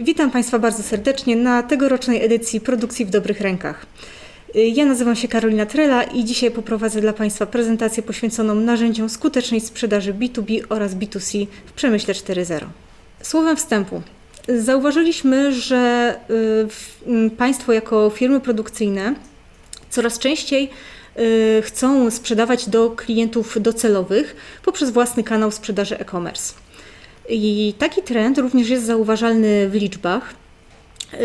Witam Państwa bardzo serdecznie na tegorocznej edycji Produkcji w dobrych rękach. Ja nazywam się Karolina Trela i dzisiaj poprowadzę dla Państwa prezentację poświęconą narzędziom skutecznej sprzedaży B2B oraz B2C w przemyśle 4.0. Słowem wstępu. Zauważyliśmy, że y, w- m, Państwo jako firmy produkcyjne coraz częściej y, chcą sprzedawać do klientów docelowych poprzez własny kanał sprzedaży e-commerce. I taki trend również jest zauważalny w liczbach. Yy,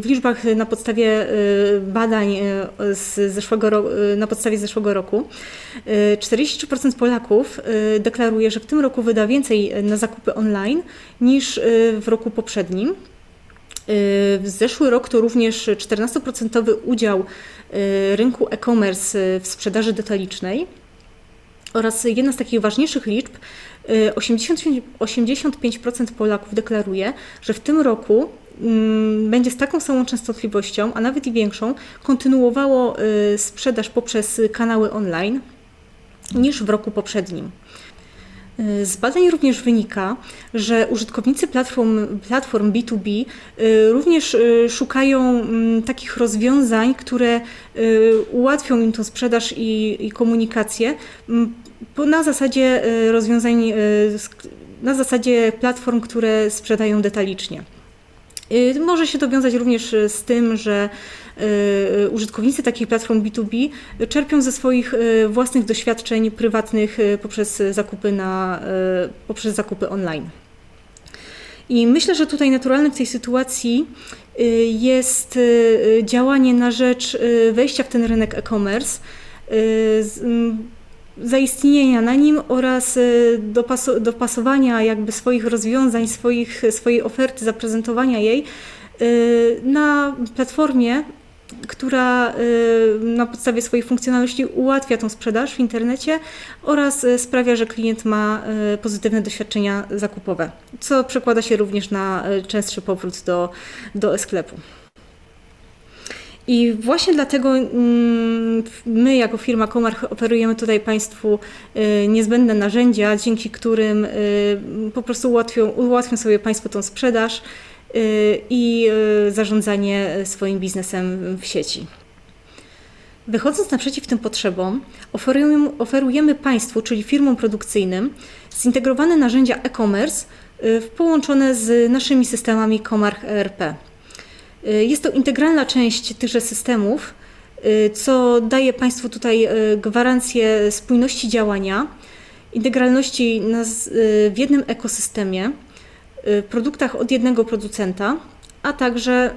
W liczbach na podstawie yy, badań yy, z zeszłego roku, na podstawie zeszłego roku yy, 43% Polaków deklaruje, że w tym roku wyda więcej na zakupy online niż w roku poprzednim. W zeszły rok to również 14% udział rynku e-commerce w sprzedaży detalicznej. Oraz jedna z takich ważniejszych liczb, y, 80 85% Polaków deklaruje, że w tym roku mm, będzie z taką samą częstotliwością, a nawet i większą, kontynuowało y, sprzedaż poprzez kanały online niż w roku poprzednim. Y, Z badań również wynika, że użytkownicy platform, platform B2B y, również y, szukają mm, takich rozwiązań, które y, ułatwią im tą sprzedaż i, i komunikację na zasadzie y, rozwiązań, y, na zasadzie platform, które sprzedają detalicznie. Y, Może się to wiązać również z tym, że użytkownicy takich platform B2B czerpią ze swoich własnych doświadczeń prywatnych poprzez zakupy, na, poprzez zakupy online. I myślę, że tutaj naturalnym w tej sytuacji jest działanie na rzecz wejścia w ten rynek e-commerce, zaistnienia na nim oraz y, dopaso- dopasowania jakby swoich rozwiązań, swoich, swojej oferty, zaprezentowania jej y, na platformie, która y, na podstawie swoich funkcjonalności ułatwia tą sprzedaż w internecie oraz sprawia, że klient ma pozytywne doświadczenia zakupowe, co przekłada się również na częstszy powrót do, do sklepu. I właśnie dlatego mm, my, jako firma Komarch, oferujemy tutaj Państwu y, niezbędne narzędzia, dzięki którym y, po prostu ułatwią, ułatwią sobie Państwo tą sprzedaż y, i zarządzanie swoim biznesem w sieci. Wychodząc naprzeciw tym potrzebom, oferujemy, oferujemy Państwu, czyli firmom produkcyjnym, zintegrowane narzędzia e-commerce połączone z naszymi systemami Comarch ERP. Y, Jest to integralna część tychże systemów, y, co daje Państwu tutaj y, gwarancję spójności działania, integralności w jednym ekosystemie, produktach od jednego producenta, a także,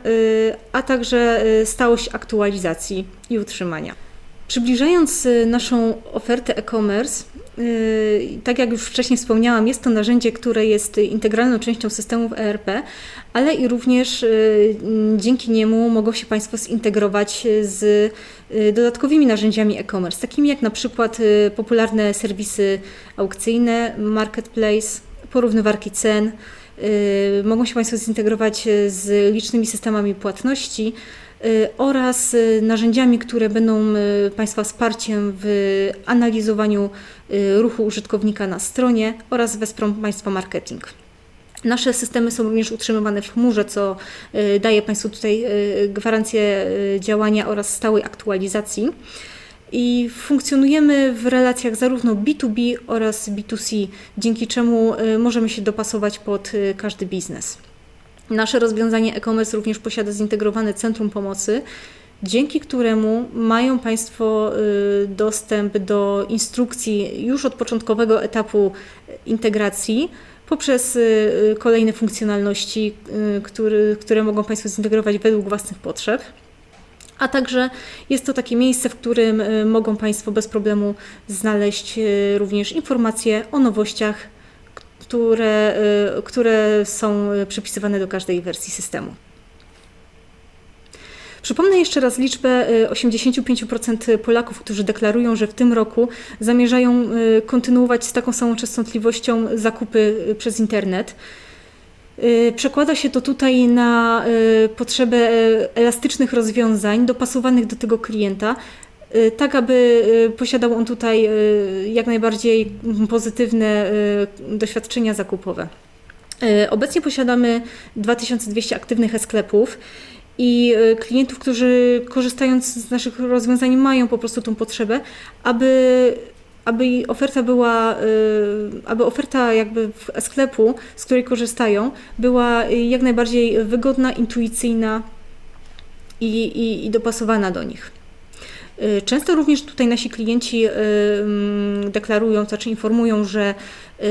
a także stałość aktualizacji i utrzymania. Przybliżając y, naszą ofertę e-commerce, y, tak jak już wcześniej wspomniałam, jest to narzędzie, które jest integralną częścią systemów ERP, ale i również y, dzięki niemu mogą się Państwo zintegrować z dodatkowymi narzędziami e-commerce, takimi jak na przykład popularne serwisy aukcyjne, marketplace, porównywarki cen. Mogą się Państwo zintegrować z licznymi systemami płatności oraz y, narzędziami, które będą y, Państwa wsparciem w analizowaniu y, ruchu użytkownika na stronie oraz wesprą Państwa marketing. Nasze systemy są również utrzymywane w chmurze, co y, daje Państwu tutaj y, gwarancję y, działania oraz stałej aktualizacji. I funkcjonujemy w relacjach zarówno B2B oraz B2C, dzięki czemu y, możemy się dopasować pod y, każdy biznes. Nasze rozwiązanie e-commerce również posiada zintegrowane centrum pomocy, dzięki któremu mają Państwo y, dostęp do instrukcji już od początkowego etapu integracji poprzez y, y, kolejne funkcjonalności, który, które mogą Państwo zintegrować według własnych potrzeb. A także jest to takie miejsce, w którym mogą Państwo bez problemu znaleźć również informacje o nowościach, które, y, które są y, przypisywane do każdej wersji systemu. Przypomnę jeszcze raz liczbę y, 85% Polaków, którzy deklarują, że w tym roku zamierzają y, kontynuować z taką samą częstotliwością zakupy y, przez internet. Y, Przekłada się to tutaj na y, potrzebę y, elastycznych rozwiązań dopasowanych do tego klienta, y, tak aby y, posiadał on tutaj y, jak najbardziej pozytywne y, doświadczenia zakupowe. Obecnie posiadamy 2200 aktywnych e-sklepów i klientów, którzy korzystając z naszych rozwiązań mają po prostu tą potrzebę, aby, aby oferta była, aby oferta jakby w e-sklepu, z której korzystają, była jak najbardziej wygodna, intuicyjna i, i, i dopasowana do nich. Y, Często również tutaj nasi klienci y, mm, deklarują, znaczy informują, że y,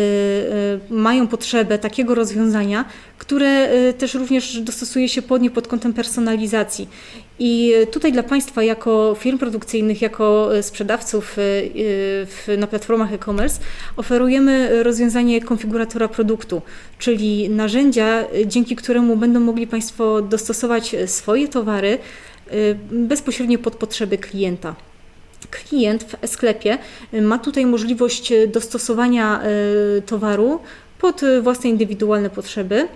mają potrzebę takiego rozwiązania, które też również dostosuje się pod nie pod kątem personalizacji. I tutaj dla Państwa, jako firm produkcyjnych, jako sprzedawców na platformach e-commerce, oferujemy rozwiązanie konfiguratora produktu, czyli narzędzia, dzięki któremu będą mogli Państwo dostosować swoje towary bezpośrednio pod potrzeby klienta. Klient w sklepie ma tutaj możliwość y, dostosowania y, towaru pod y, własne indywidualne potrzeby.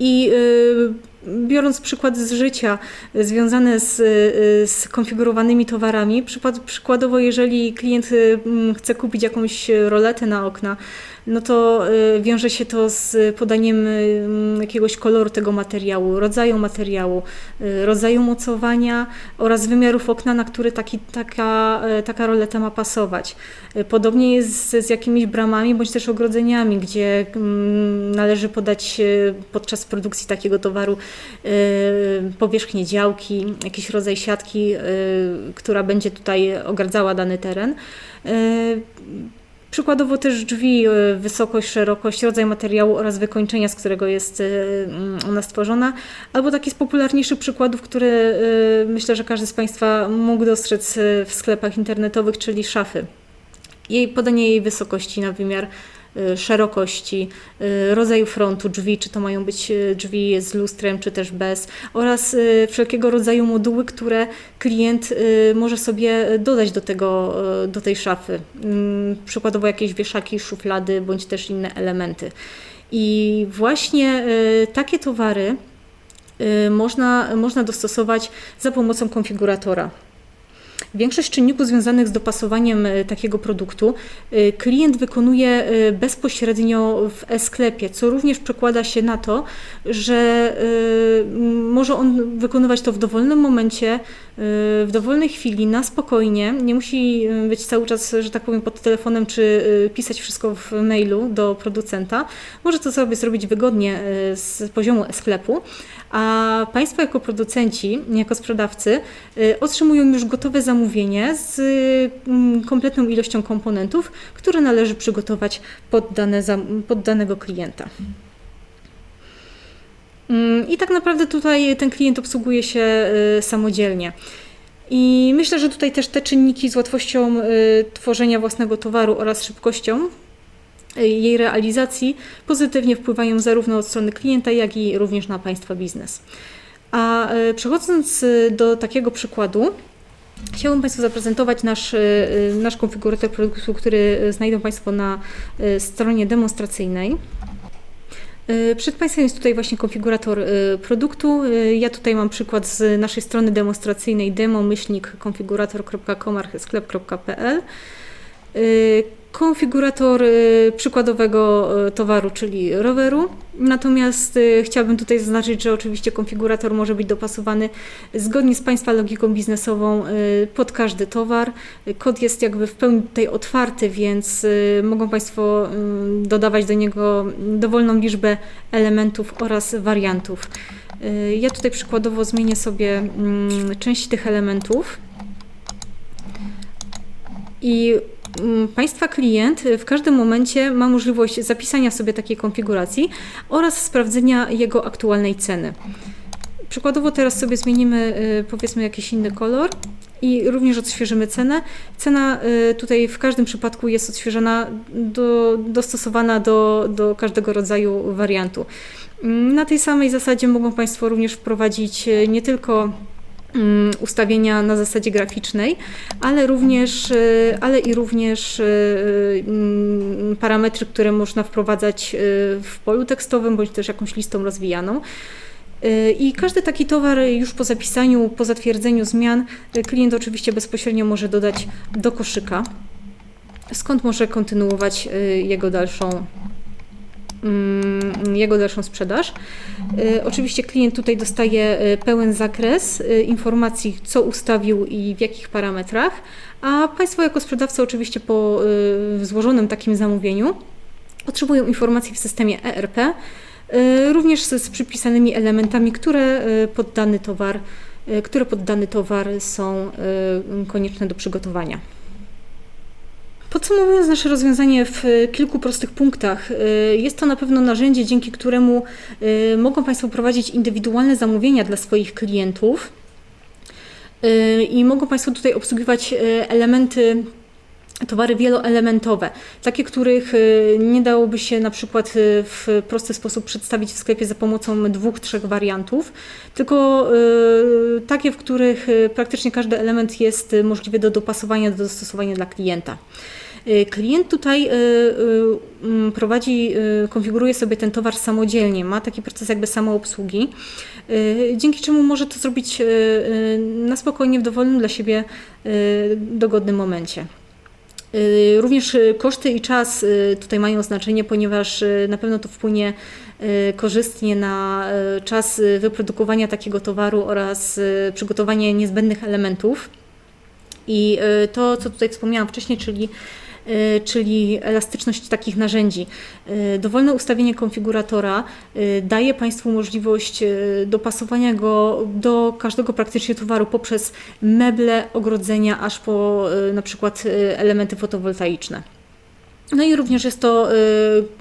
I y, biorąc przykład z życia y, związane z, y, z konfigurowanymi towarami, przykład, przykładowo jeżeli klient y, chce kupić jakąś roletę na okna, no to y, wiąże się to z podaniem y, jakiegoś koloru tego materiału, rodzaju materiału, y, rodzaju mocowania oraz wymiarów okna, na który taki, taka, y, taka roleta ma pasować. Y, Podobnie jest z, z jakimiś bramami bądź też ogrodzeniami, gdzie należy podać y, podczas produkcji takiego towaru y, powierzchnię działki, jakiś rodzaj siatki, y, która będzie tutaj ogradzała dany teren. Y, Przykładowo też drzwi, y, wysokość, szerokość, rodzaj materiału oraz wykończenia, z którego jest y, mm, ona stworzona, albo taki z popularniejszych przykładów, które y, myślę, że każdy z Państwa mógł dostrzec y, w sklepach internetowych, czyli szafy. Jej podanie jej wysokości na wymiar y, szerokości, y, rodzaju frontu drzwi, czy to mają być y, drzwi z lustrem, czy też bez, oraz y, wszelkiego rodzaju moduły, które klient y, może sobie dodać do, tego, y, do tej szafy. Mm, Przykładowo jakieś wieszaki, szuflady, bądź też inne elementy. I właśnie y, takie towary y, można, można dostosować za pomocą konfiguratora. Większość czynników związanych z dopasowaniem e, takiego produktu e, klient wykonuje e, bezpośrednio w e-sklepie, co również przekłada się na to, że może on wykonywać to w dowolnym momencie, w dowolnej chwili, na spokojnie. Nie musi być cały czas, że tak powiem, pod telefonem czy pisać wszystko w mailu do producenta. Może to sobie zrobić wygodnie z poziomu e-sklepu, a Państwo jako producenci, jako sprzedawcy otrzymują już gotowe zamówienie z mm, kompletną ilością komponentów, które należy przygotować pod, dane, pod danego klienta. Mm, I tak naprawdę tutaj ten klient obsługuje się y, samodzielnie. I myślę, że tutaj też te czynniki z łatwością y, tworzenia własnego towaru oraz szybkością y, jej realizacji pozytywnie wpływają zarówno od strony klienta, jak i również na Państwa biznes. A przechodząc do takiego przykładu, chciałabym Państwu zaprezentować nasz, y, y, nasz konfigurator produktu, który y, znajdą Państwo na stronie demonstracyjnej. Przed Państwem jest tutaj właśnie konfigurator produktu. Ja tutaj mam przykład z naszej strony demonstracyjnej demo-konfigurator.com.sklep.pl Y, Konfigurator y, przykładowego y, towaru, czyli roweru. Natomiast y, chciałabym tutaj zaznaczyć, że oczywiście konfigurator może być dopasowany zgodnie z Państwa logiką biznesową pod każdy towar. Kod jest jakby w pełni tutaj otwarty, więc mogą Państwo dodawać do niego dowolną liczbę elementów oraz wariantów. Ja tutaj przykładowo zmienię sobie mm, część tych elementów. I Państwa klient w każdym momencie ma możliwość zapisania sobie takiej konfiguracji oraz sprawdzenia jego aktualnej ceny. Przykładowo teraz sobie zmienimy y, powiedzmy jakiś inny kolor i również odświeżymy cenę. Cena y, tutaj w każdym przypadku jest odświeżona, do, dostosowana do, do każdego rodzaju wariantu. Mm, Na tej samej zasadzie mogą Państwo również wprowadzić y, nie tylko mm, ustawienia na zasadzie graficznej, ale również, y, ale i również y, mm, parametry, które można wprowadzać y, w polu tekstowym bądź też jakąś listą rozwijaną. I każdy taki towar już po zapisaniu, po zatwierdzeniu zmian, klient oczywiście bezpośrednio może dodać do koszyka, skąd może kontynuować jego dalszą, mm, jego dalszą sprzedaż. Y, Oczywiście klient tutaj dostaje y, pełen zakres y, informacji, co ustawił i w jakich parametrach, a Państwo jako sprzedawca oczywiście po złożonym takim zamówieniu otrzymują informacje w systemie ERP, również z, przypisanymi elementami, które y, pod dany towar, które pod towar są konieczne do przygotowania. Podsumowując nasze rozwiązanie w y, kilku prostych punktach, y, jest to na pewno narzędzie, dzięki któremu y, mogą Państwo prowadzić indywidualne zamówienia dla swoich klientów i mogą Państwo tutaj obsługiwać elementy towary wieloelementowe, takie, których y, nie dałoby się na przykład y, w prosty sposób przedstawić w sklepie za pomocą dwóch, trzech wariantów, tylko y, takie, w których praktycznie każdy element jest możliwy do dopasowania, do dostosowania dla klienta. Klient tutaj mm, prowadzi, konfiguruje sobie ten towar samodzielnie, ma taki proces jakby samoobsługi, dzięki czemu może to zrobić na spokojnie w dowolnym dla siebie dogodnym momencie. Y, Również y, koszty i czas y, tutaj mają znaczenie, ponieważ na pewno to wpłynie korzystnie na czas wyprodukowania takiego towaru oraz przygotowanie niezbędnych elementów. I to, co tutaj wspomniałam wcześniej, czyli czyli elastyczność takich narzędzi. Y, Dowolne ustawienie konfiguratora y, daje Państwu możliwość y, dopasowania go do każdego praktycznie towaru poprzez meble, ogrodzenia, aż po y, na przykład y, elementy fotowoltaiczne. No i również jest to y,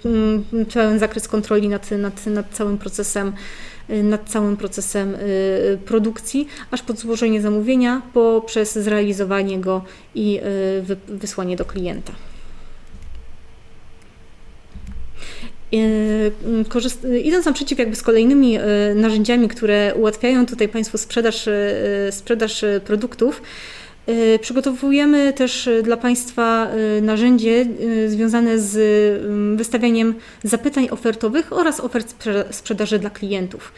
mm, pełen zakres kontroli nad, nad, nad całym procesem y, nad całym procesem y, produkcji, aż pod złożenie zamówienia, poprzez zrealizowanie go i y, wy- wysłanie do klienta. Y, y, Idąc naprzeciw jakby z kolejnymi y, narzędziami, które ułatwiają tutaj Państwu sprzedaż, y, sprzedaż y, produktów, y, przygotowujemy też y, dla Państwa y, narzędzie y, związane z y, wystawianiem zapytań ofertowych oraz ofert sprze- sprzedaży dla klientów.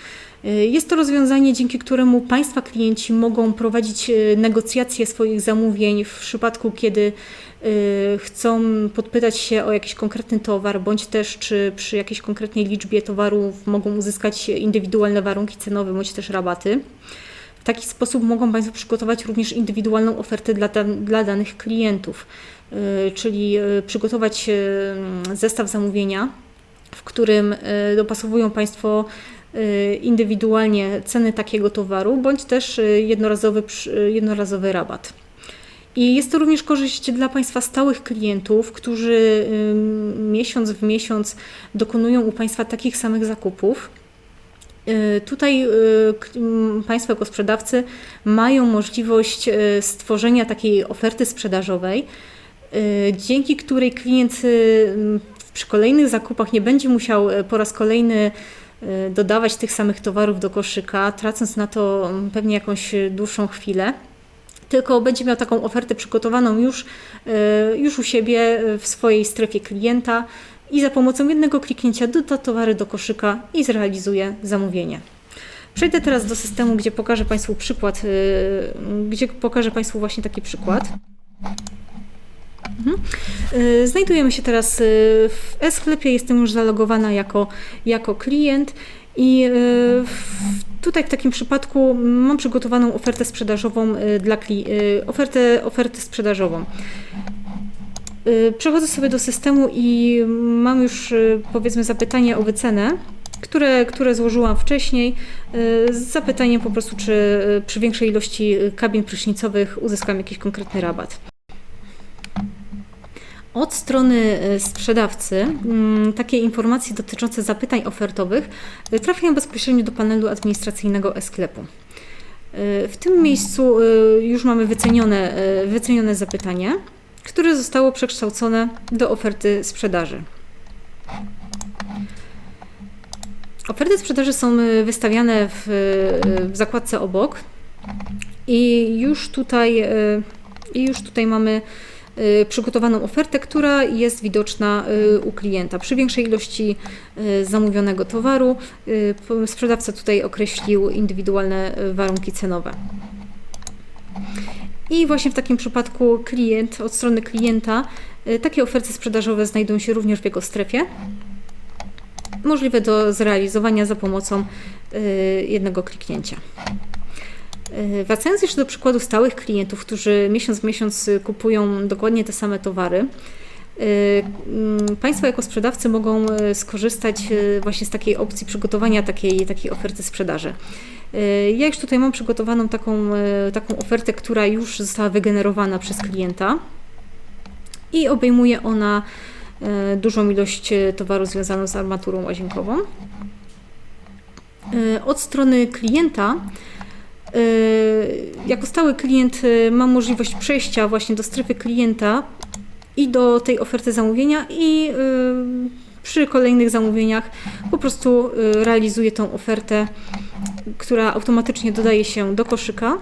Y, Jest to rozwiązanie, dzięki któremu Państwa klienci mogą prowadzić y, negocjacje swoich zamówień w przypadku, kiedy y, chcą podpytać się o jakiś konkretny towar, bądź też czy przy jakiejś konkretnej liczbie towarów mogą uzyskać indywidualne warunki cenowe, bądź też rabaty. Taki sposób mogą Państwo przygotować również indywidualną ofertę dla, dla danych klientów, y, czyli y, przygotować y, zestaw zamówienia, w którym dopasowują Państwo indywidualnie ceny takiego towaru, bądź też jednorazowy, jednorazowy rabat. I jest to również korzyść dla Państwa stałych klientów, którzy miesiąc w miesiąc dokonują u Państwa takich samych zakupów. Y, Tutaj y, Państwo jako sprzedawcy mają możliwość y, stworzenia takiej oferty sprzedażowej, dzięki której klient przy kolejnych zakupach nie będzie musiał po raz kolejny dodawać tych samych towarów do koszyka, tracąc na to pewnie jakąś dłuższą chwilę tylko będzie miał taką ofertę przygotowaną już, już u siebie w swojej strefie klienta i za pomocą jednego kliknięcia doda towary do koszyka i zrealizuje zamówienie. Przejdę teraz do systemu, gdzie pokażę Państwu przykład, y, gdzie pokażę Państwu właśnie taki przykład. Mhm. Y, Znajdujemy się teraz y, w e-sklepie, jestem już zalogowana jako, jako klient i tutaj w takim przypadku mam przygotowaną ofertę sprzedażową dla ofertę, ofertę sprzedażową. Y, Przechodzę sobie do systemu i mam już y, powiedzmy zapytanie o wycenę, które, które złożyłam wcześniej, y, z zapytaniem po prostu, czy przy większej ilości kabin prysznicowych uzyskam jakiś konkretny rabat. Od strony sprzedawcy mm, takie informacje dotyczące zapytań ofertowych trafiają bezpośrednio do panelu administracyjnego e-sklepu. W tym miejscu już mamy wycenione, wycenione zapytanie, które zostało przekształcone do oferty sprzedaży. Oferty sprzedaży są y, wystawiane w, y, w zakładce obok i już tutaj, y, i już tutaj mamy przygotowaną ofertę, która jest widoczna u klienta. Przy większej ilości zamówionego towaru sprzedawca tutaj określił indywidualne warunki cenowe. I właśnie w takim przypadku klient, od strony klienta, y, takie oferty sprzedażowe znajdują się również w jego strefie. możliwe do zrealizowania za pomocą y, jednego kliknięcia. Y, Wracając jeszcze do przykładu stałych klientów, którzy miesiąc w miesiąc kupują dokładnie te same towary, mm, Państwo jako sprzedawcy mogą skorzystać właśnie z takiej opcji przygotowania takiej, takiej oferty sprzedaży. Y, Ja już tutaj mam przygotowaną taką, y, taką ofertę, która już została wygenerowana przez klienta i obejmuje ona y, dużą ilość towaru związaną z armaturą łazienkową. Od strony klienta jako stały klient mam możliwość przejścia właśnie do strefy klienta i do tej oferty zamówienia i przy kolejnych zamówieniach po prostu realizuję tą ofertę, która automatycznie dodaje się do koszyka.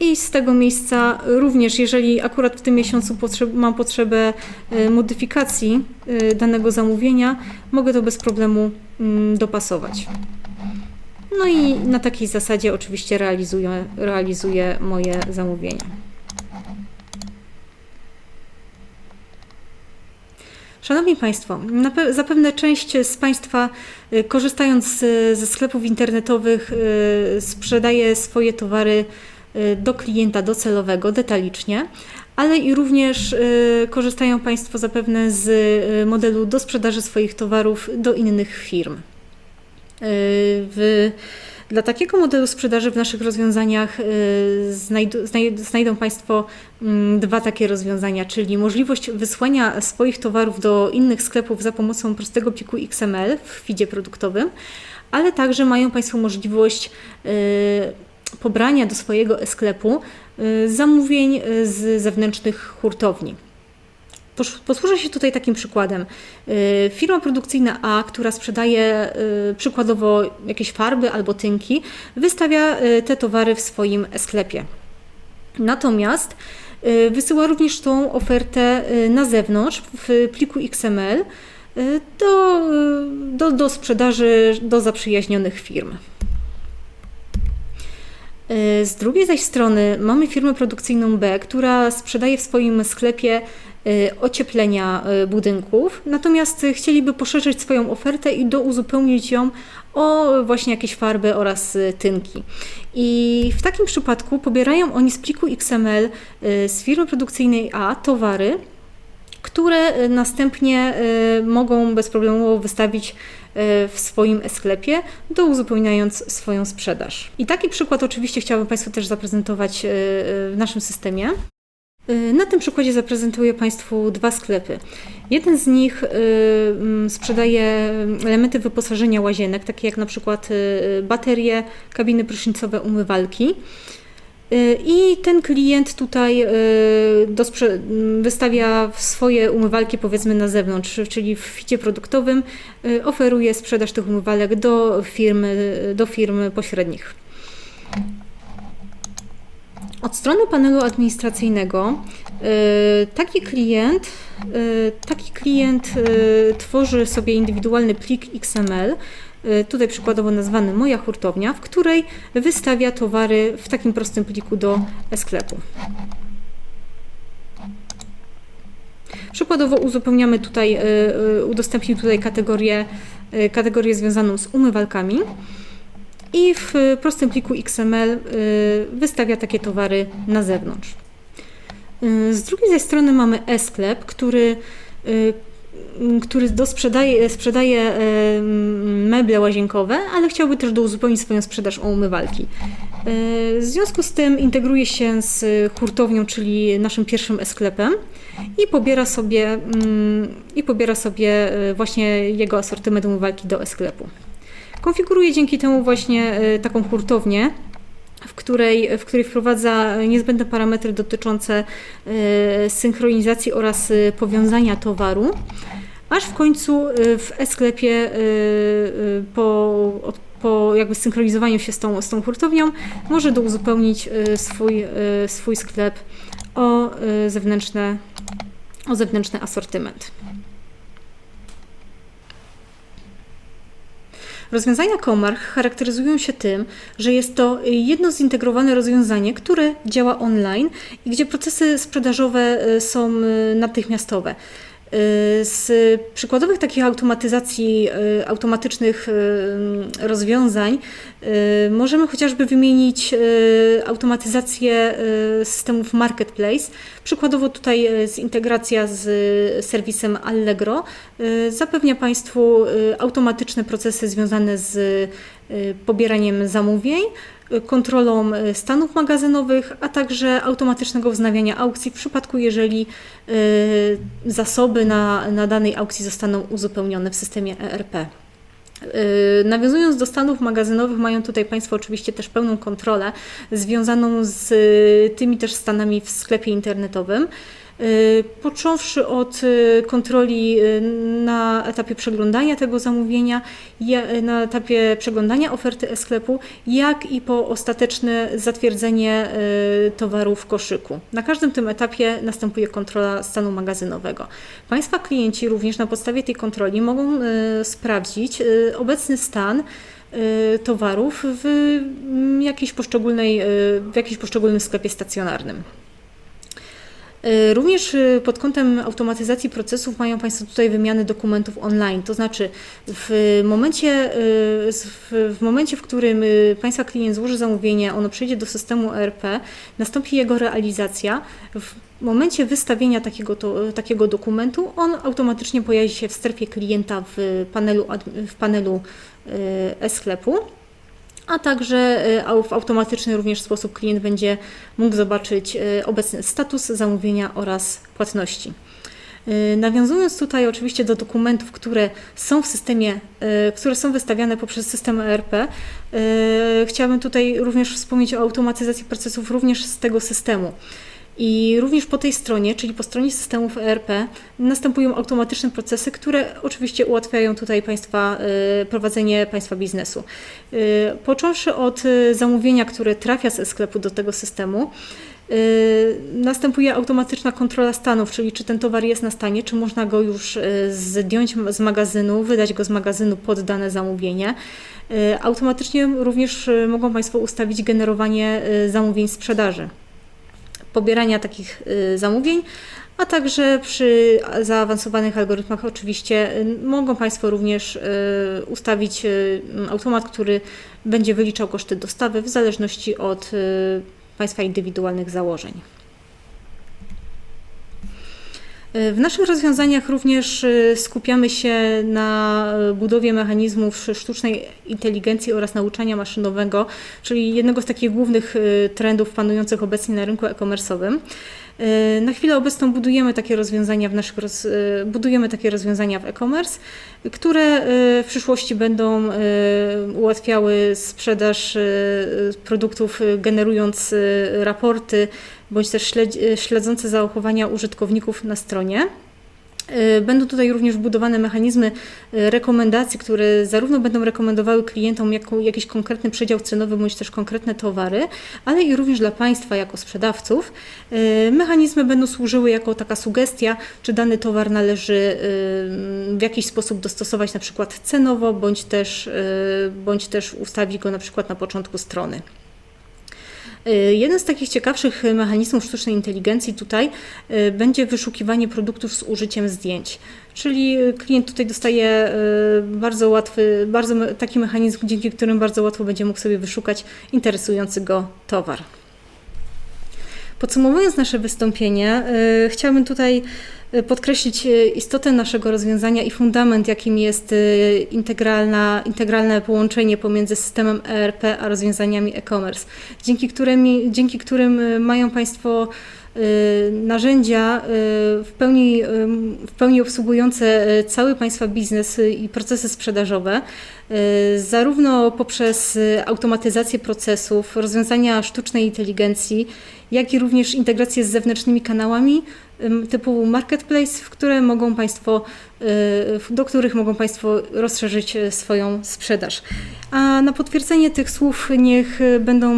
I z tego miejsca również, jeżeli akurat w tym miesiącu potrzeb, mam potrzebę y, modyfikacji y, danego zamówienia, mogę to bez problemu mm, dopasować. No i na takiej zasadzie oczywiście realizuję, realizuję moje zamówienia. Szanowni Państwo, zapewne część z Państwa, y, korzystając ze sklepów internetowych, y, sprzedaje swoje towary y, do klienta docelowego detalicznie, ale i również korzystają Państwo zapewne z modelu do sprzedaży swoich towarów do innych firm. W, dla takiego modelu sprzedaży w naszych rozwiązaniach y, znajdą Państwo mm, dwa takie rozwiązania, czyli możliwość wysłania swoich towarów do innych sklepów za pomocą prostego pliku XML w feedzie produktowym, ale także mają Państwo możliwość y, pobrania do swojego e-sklepu y, zamówień z zewnętrznych hurtowni. Posłużę się tutaj takim przykładem. Y, Firma produkcyjna A, która sprzedaje y, przykładowo jakieś farby albo tynki, wystawia y, te towary w swoim sklepie. Natomiast wysyła również tą ofertę na zewnątrz w pliku XML do, do, do sprzedaży do zaprzyjaźnionych firm. Z drugiej zaś strony mamy firmę produkcyjną B, która sprzedaje w swoim sklepie ocieplenia y, budynków, natomiast y, chcieliby poszerzyć swoją ofertę i douzupełnić ją o właśnie jakieś farby oraz y, tynki. I w takim przypadku pobierają oni z pliku XML y, z firmy produkcyjnej A towary, które y, następnie y, mogą bezproblemowo wystawić y, w swoim sklepie, douzupełniając swoją sprzedaż. I taki przykład oczywiście chciałabym Państwu też zaprezentować y, y, w naszym systemie. Y, Na tym przykładzie zaprezentuję Państwu dwa sklepy. Jeden z nich y, mm, sprzedaje elementy wyposażenia łazienek, takie jak na przykład y, baterie, kabiny prysznicowe, umywalki. I ten klient tutaj y, do sprze- m, wystawia swoje umywalki powiedzmy na zewnątrz, czyli w ficie produktowym oferuje sprzedaż tych umywalek do firm, y, do firm pośrednich. Od strony panelu administracyjnego y, taki klient, y, taki klient y, tworzy sobie indywidualny plik XML, tutaj przykładowo nazwany Moja hurtownia, w której wystawia towary w takim prostym pliku do sklepu. Przykładowo uzupełniamy tutaj, udostępnił tutaj kategorię, kategorię związaną z umywalkami i w prostym pliku XML y, wystawia takie towary na zewnątrz. Y, Z drugiej strony mamy e-sklep, który, y, który dosprzedaje, sprzedaje meble łazienkowe, ale chciałby też douzupełnić swoją sprzedaż o umywalki. W związku z tym integruje się z hurtownią, czyli naszym pierwszym e-sklepem i pobiera sobie, mm, i pobiera sobie właśnie jego asortyment umywalki do e-sklepu. Konfiguruje dzięki temu właśnie y, taką hurtownię, w której, w której wprowadza niezbędne parametry dotyczące y, synchronizacji oraz y, powiązania towaru, aż w końcu w e-sklepie po, po jakby synchronizowaniu się z tą, z tą hurtownią może douzupełnić y, swój, swój sklep o zewnętrzne, o zewnętrzny asortyment. Rozwiązania Comarch charakteryzują się tym, że jest to jedno zintegrowane rozwiązanie, które działa online i gdzie procesy sprzedażowe y, są y, natychmiastowe. Z przykładowych takich automatyzacji, y, automatycznych y, rozwiązań y, możemy chociażby wymienić automatyzację systemów marketplace. Przykładowo tutaj integracja z serwisem Allegro. Zapewnia Państwu automatyczne procesy związane z pobieraniem zamówień, kontrolą e, stanów magazynowych, a także automatycznego wznawiania aukcji w przypadku, jeżeli e, zasoby na, na danej aukcji zostaną uzupełnione w systemie ERP. E, nawiązując do stanów magazynowych, mają tutaj Państwo oczywiście też pełną kontrolę związaną z tymi też stanami w sklepie internetowym. Y, począwszy od y, kontroli y, na etapie przeglądania tego zamówienia, na etapie przeglądania oferty e-sklepu, jak i po ostateczne zatwierdzenie towaru w koszyku. Na każdym tym etapie następuje kontrola stanu magazynowego. Państwa klienci również na podstawie tej kontroli mogą sprawdzić obecny stan towarów w jakiejś poszczególnej, w jakimś poszczególnym sklepie stacjonarnym. E, również e, pod kątem automatyzacji procesów mają Państwo tutaj wymiany dokumentów online. To znaczy w momencie, e, w momencie, w którym Państwa klient złoży zamówienie, ono przejdzie do systemu ERP, nastąpi jego realizacja. W momencie wystawienia takiego, to, takiego dokumentu, on automatycznie pojawi się w strefie klienta w panelu, w panelu e-sklepu a także e, w automatyczny również sposób klient będzie mógł zobaczyć e, obecny status zamówienia oraz płatności. E, nawiązując tutaj oczywiście do dokumentów, które są w systemie, które są wystawiane poprzez system ERP, chciałabym tutaj również wspomnieć o automatyzacji procesów również z tego systemu. I również po tej stronie, czyli po stronie systemów ERP, następują automatyczne procesy, które oczywiście ułatwiają tutaj państwa, y, prowadzenie państwa biznesu. Y, począwszy od y, zamówienia, które trafia z sklepu do tego systemu, następuje automatyczna kontrola stanów, czyli czy ten towar jest na stanie, czy można go już zdjąć z magazynu, wydać go z magazynu pod dane zamówienie. Automatycznie również mogą Państwo ustawić generowanie zamówień sprzedaży pobierania takich y, zamówień, a także przy zaawansowanych algorytmach oczywiście y, mogą Państwo również y, ustawić automat, który będzie wyliczał koszty dostawy w zależności od Państwa indywidualnych założeń. W naszych rozwiązaniach również y, skupiamy się na y, budowie mechanizmów sztucznej inteligencji oraz nauczania maszynowego, czyli jednego z takich głównych y, trendów panujących obecnie na rynku e-commerce'owym. Na chwilę obecną budujemy takie rozwiązania w naszych roz... budujemy takie rozwiązania w e-commerce, które w przyszłości będą ułatwiały sprzedaż produktów, generując raporty bądź też śledzące zachowania użytkowników na stronie. Y, będą tutaj również wbudowane mechanizmy y, rekomendacji, które zarówno będą rekomendowały klientom jakiś konkretny przedział cenowy bądź też konkretne towary, ale i również dla Państwa jako sprzedawców. Mechanizmy będą służyły jako taka sugestia, czy dany towar należy w jakiś sposób dostosować na przykład cenowo, bądź też, bądź też ustawić go na przykład na początku strony. Y, jeden z takich ciekawszych mechanizmów sztucznej inteligencji tutaj y, będzie wyszukiwanie produktów z użyciem zdjęć. Czyli klient tutaj dostaje y, bardzo łatwy, bardzo taki mechanizm, dzięki którym bardzo łatwo będzie mógł sobie wyszukać interesujący go towar. Podsumowując nasze wystąpienie, chciałabym tutaj podkreślić e, istotę naszego rozwiązania i fundament, jakim jest integralna, integralne połączenie pomiędzy systemem ERP a rozwiązaniami e-commerce, dzięki, którymi, dzięki którym mają Państwo narzędzia w pełni, w pełni obsługujące cały Państwa biznes i procesy sprzedażowe, zarówno poprzez automatyzację procesów, rozwiązania sztucznej inteligencji, jak i również integrację z zewnętrznymi kanałami typu marketplace, w które mogą Państwo, y, do których mogą Państwo rozszerzyć e, swoją sprzedaż. A na potwierdzenie tych słów niech będą,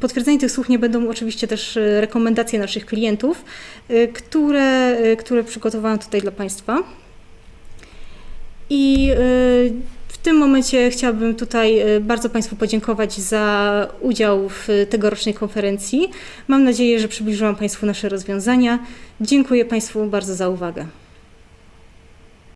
potwierdzenie tych słów nie będą oczywiście też rekomendacje naszych klientów, które, które przygotowałam tutaj dla Państwa. I tym momencie chciałabym tutaj e, bardzo Państwu podziękować za udział w tegorocznej konferencji. Mam nadzieję, że przybliżyłam Państwu nasze rozwiązania. Dziękuję Państwu bardzo za uwagę.